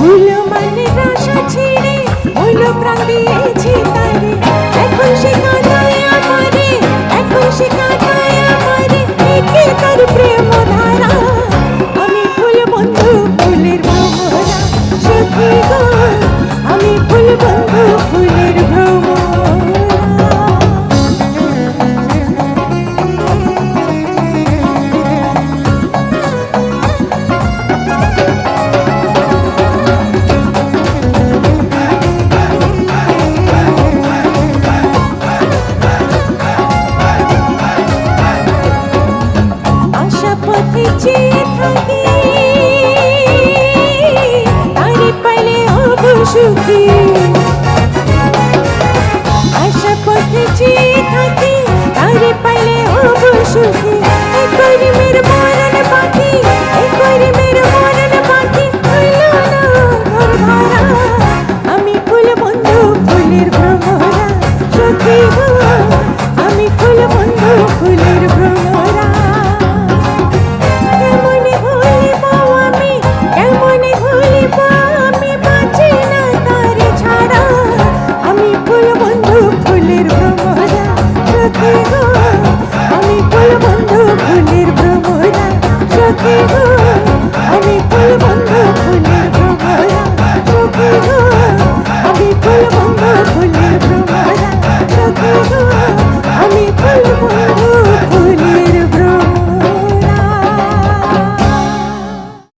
হইল মানে রাশা ছিড়ে হইল প্রাণ দিয়েছি তারে। Thank.